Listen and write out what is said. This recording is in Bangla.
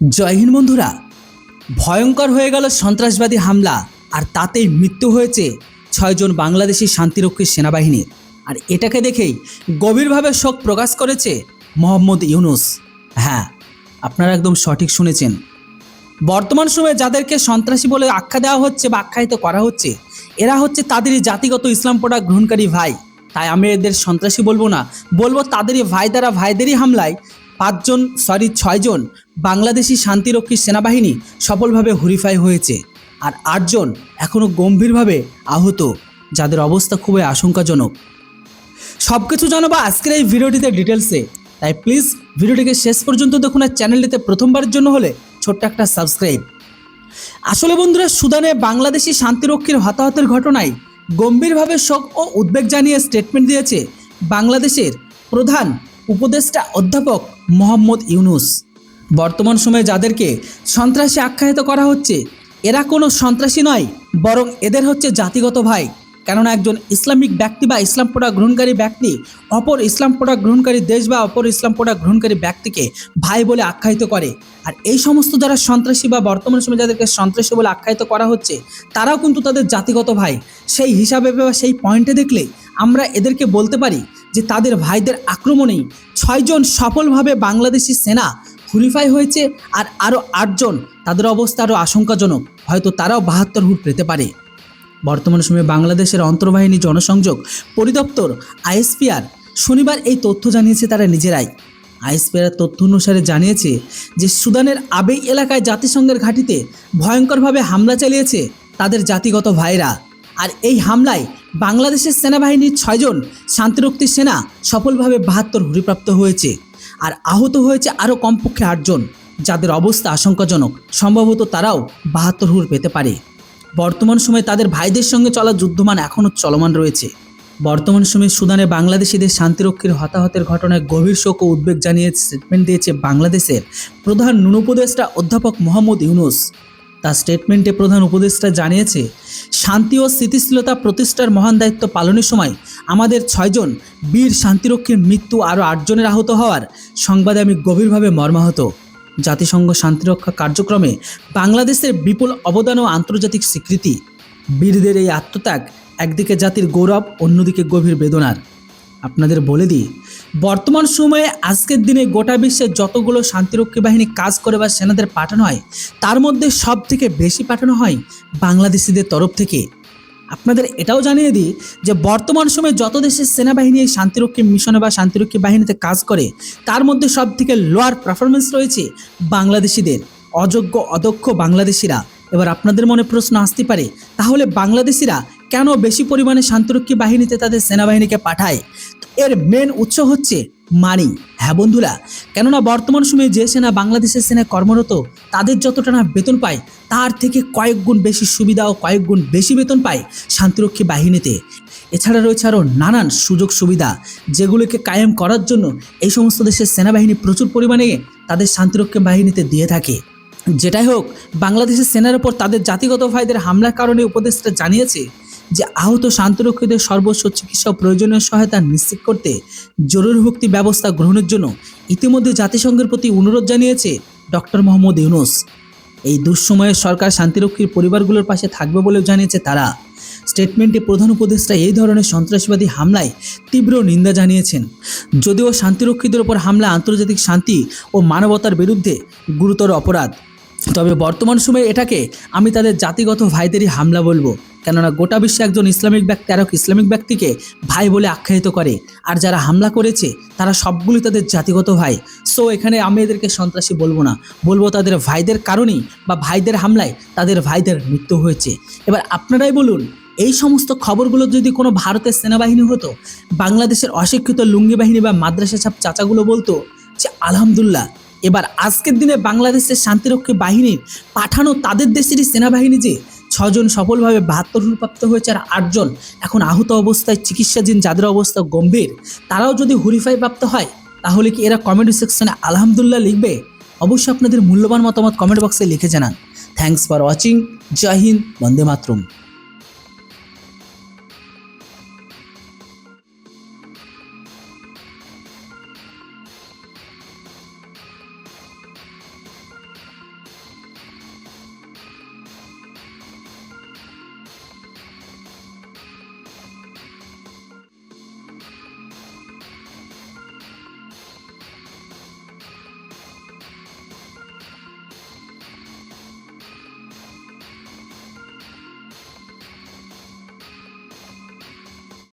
জয় হিন্দ বন্ধুরা। ভয়ঙ্কর হয়ে গেল সন্ত্রাসবাদী হামলা, আর তাতেই মৃত্যু হয়েছে ছয়জন বাংলাদেশি শান্তিরক্ষী সেনাবাহিনীর আর এটাকে দেখেই গভীরভাবে শোক প্রকাশ করেছে মোহাম্মদ ইউনুস। হ্যাঁ আপনারা একদম সঠিক শুনেছেন। বর্তমান সময়ে যাদেরকে সন্ত্রাসী বলে আখ্যা দেওয়া হচ্ছে বা আখ্যায়িত করা হচ্ছে, এরা হচ্ছে তাদেরই জাতিগত ইসলাম প্রোডাক্ট গ্রহণকারী ভাই। তাই আমি এদের সন্ত্রাসী বলব না, বলব তাদেরই ভাই দ্বারা ভাইদেরই হামলায় পাঁচজন সরি ছয়জন বাংলাদেশি শান্তিরক্ষী সেনাবাহিনী সফলভাবে হুরিফাই হয়েছে আর আটজন এখনও গম্ভীরভাবে আহত, যাদের অবস্থা খুবই আশঙ্কাজনক। সব কিছু জানাব আজকের এই ভিডিওটিতে ডিটেলসে তাই প্লিজ ভিডিওটিকে শেষ পর্যন্ত দেখুন আর চ্যানেলটিতে প্রথমবারের জন্য হলে ছোট্ট একটা সাবস্ক্রাইব আসলে বন্ধুরা, সুদানে বাংলাদেশি শান্তিরক্ষীর হতাহতের ঘটনায় গম্ভীরভাবে শোক ও উদ্বেগ জানিয়ে স্টেটমেন্ট দিয়েছে বাংলাদেশের প্রধান উপদেষ্টা অধ্যাপক মোহাম্মদ ইউনুস। বর্তমান সময়ে যাদেরকে সন্ত্রাসী আখ্যায়িত করা হচ্ছে, এরা কোনো সন্ত্রাসী নয়, বরং এদের হচ্ছে জাতিগত ভাই। কেননা একজন ইসলামিক ব্যক্তি বা ইসলাম প্রোডাক্ট গ্রহণকারী ব্যক্তি, অপর ইসলাম প্রোডাক্ট গ্রহণকারী দেশ বা অপর ইসলাম প্রোডাক্ট গ্রহণকারী ব্যক্তিকে ভাই বলে আখ্যায়িত করে। আর এই সমস্ত যারা সন্ত্রাসী বা বর্তমান সময়ে যাদেরকে সন্ত্রাসী বলে আখ্যায়িত করা হচ্ছে, তারাও কিন্তু তাদের জাতিগত ভাই। সেই হিসাবে বা সেই পয়েন্টে দেখলে আমরা এদেরকে বলতে পারি যে তাদের ভাইদের আক্রমণেই ছয়জন সফলভাবে বাংলাদেশি সেনা হুরিফাই হয়েছে আর আরও আটজন তাদের অবস্থা আরও আশঙ্কাজনক। হয়তো তারাও বাহাত্তর হুট পেতে পারে। বর্তমান সময়ে বাংলাদেশের অন্তর্বাহিনী জনসংযোগ পরিদপ্তর আইএসপিআর শনিবার এই তথ্য জানিয়েছে তারা নিজেরাই। আইএসপিআর তথ্য অনুসারে জানিয়েছে যে সুদানের আবেই এলাকায় জাতিসংঘের ঘাঁটিতে ভয়ঙ্করভাবে হামলা চালিয়েছে তাদের জাতিগত ভাইরা। আর এই হামলায় বাংলাদেশের সেনাবাহিনীর ছয়জন শান্তিরক্ষী সেনা সফলভাবে বাহাত্তর হুরিপ্রাপ্ত হয়েছে আর আহত হয়েছে আরও কমপক্ষে আটজন, যাদের অবস্থা আশঙ্কাজনক। সম্ভবত তারাও বাহাত্তর হুর পেতে পারে। বর্তমান সময়ে তাদের ভাইদের সঙ্গে চলা যুদ্ধমান এখনও চলমান রয়েছে। বর্তমান সময়ে সুদানে বাংলাদেশিদের শান্তিরক্ষীর হতাহতের ঘটনায় গভীর শোক ও উদ্বেগ জানিয়ে স্টেটমেন্ট দিয়েছে বাংলাদেশের প্রধান নুন উপদেষ্টা অধ্যাপক মোহাম্মদ ইউনুস। তার স্টেটমেন্টে প্রধান উপদেষ্টা জানিয়েছে, শান্তি ও স্থিতিশীলতা প্রতিষ্ঠার মহান দায়িত্ব পালনের সময় আমাদের ছয়জন বীর শান্তিরক্ষীর মৃত্যু আরও আটজনের আহত হওয়ার সংবাদে আমি গভীরভাবে মর্মাহত। জাতিসংঘ শান্তিরক্ষা কার্যক্রমে বাংলাদেশের বিপুল অবদান ও আন্তর্জাতিক স্বীকৃতি। বীরদের এই আত্মত্যাগ একদিকে জাতির গৌরব, অন্যদিকে গভীর বেদনার। আপনাদের বলে দিই বর্তমান সময়ে আজকের দিনে গোটা বিশ্বে যতগুলো শান্তিরক্ষী বাহিনী কাজ করে বা সেনাদের পাঠানো হয়, তার মধ্যে সব থেকে বেশি পাঠানো হয় বাংলাদেশিদের তরফ থেকে। আপনাদের এটাও জানিয়ে দিই যে বর্তমান সময়ে যত দেশের সেনাবাহিনী এই শান্তিরক্ষী মিশনে বা শান্তিরক্ষী বাহিনীতে কাজ করে, তার মধ্যে সব থেকে লোয়ার পারফরমেন্স রয়েছে বাংলাদেশিদের। অযোগ্য, অদক্ষ বাংলাদেশিরা। এবার আপনাদের মনে প্রশ্ন আসতে পারে, তাহলে বাংলাদেশিরা কেন বেশি পরিমাণে শান্তিরক্ষী বাহিনীতে তাদের সেনাবাহিনীকে পাঠায়? এর মেন উৎস হচ্ছে মানি। হ্যাঁ বন্ধুরা, কেননা বর্তমান সময়ে যে সেনা বাংলাদেশের সেনায় কর্মরত, তাদের যতটা না বেতন পায়, তার থেকে কয়েক গুণ বেশি সুবিধা ও কয়েক গুণ বেশি বেতন পায় শান্তিরক্ষী বাহিনীতে। এছাড়া রয়েছে আরও নানান সুযোগ সুবিধা, যেগুলোকে কায়েম করার জন্য এই সমস্ত দেশের সেনাবাহিনী প্রচুর পরিমাণে তাদের শান্তিরক্ষী বাহিনীতে দিয়ে থাকে। যেটাই হোক, বাংলাদেশের সেনার ওপর তাদের জাতিগত ভাইদের হামলার কারণে উপদেষ্টা জানিয়েছে যে আহত শান্তিরক্ষীদের সর্বোচ্চ চিকিৎসা প্রয়োজনীয় সহায়তা নিশ্চিত করতে জরুরি ভক্তি ব্যবস্থা গ্রহণের জন্য ইতিমধ্যে জাতিসংঘের প্রতি অনুরোধ জানিয়েছে ডক্টর মোহাম্মদ ইউনুস। এই দুঃসময়ে সরকার শান্তিরক্ষীর পরিবারগুলোর পাশে থাকবে বলেও জানিয়েছে তারা। স্টেটমেন্টে প্রধান উপদেষ্টা এই ধরনের সন্ত্রাসবাদী হামলায় তীব্র নিন্দা জানিয়েছেন। যদিও শান্তিরক্ষীদের ওপর হামলা আন্তর্জাতিক শান্তি ও মানবতার বিরুদ্ধে গুরুতর অপরাধ। তবে বর্তমান সময়ে এটাকে আমি তাদের জাতিগত ভাইদেরই হামলা বলব। কেননা গোটা বিশ্বে একজন ইসলামিক ব্যক্তি আর এক ইসলামিক ব্যক্তিকে ভাই বলে আখ্যায়িত করে। আর যারা হামলা করেছে, তারা সবগুলি তাদের জাতিগত ভাই। সো এখানে আমি এদেরকে সন্ত্রাসী বলব না। বলব তাদের ভাইদের কারণেই বা ভাইদের হামলায় তাদের ভাইদের মৃত্যু হয়েছে। এবার আপনারাই বলুন, এই সমস্ত খবরগুলো যদি কোনো ভারতের সেনাবাহিনী হতো, বাংলাদেশের অশিক্ষিত লুঙ্গি বাহিনী বা মাদ্রাসা ছাপ চাচাগুলো বলতো যে, আলহামদুলিল্লাহ এবার আজকের দিনে বাংলাদেশের শান্তিরক্ষী বাহিনীর পাঠানো তাদের দেশেরই সেনাবাহিনী যে ছজন সফলভাবে বাহাত্তর হুরপ্রাপ্ত হয়েছে আর আটজন এখন আহত অবস্থায় চিকিৎসাধীন, যাদের অবস্থা গম্ভীর, তারাও যদি হুরিফাই প্রাপ্ত হয়, তাহলে কি এরা কমেন্ট সেকশনে আলহামদুলিল্লাহ লিখবে? অবশ্যই আপনাদের মূল্যবান মতামত কমেন্ট বক্সে লিখে জানান। Thanks for watching Jai Hind, Vande Mataram.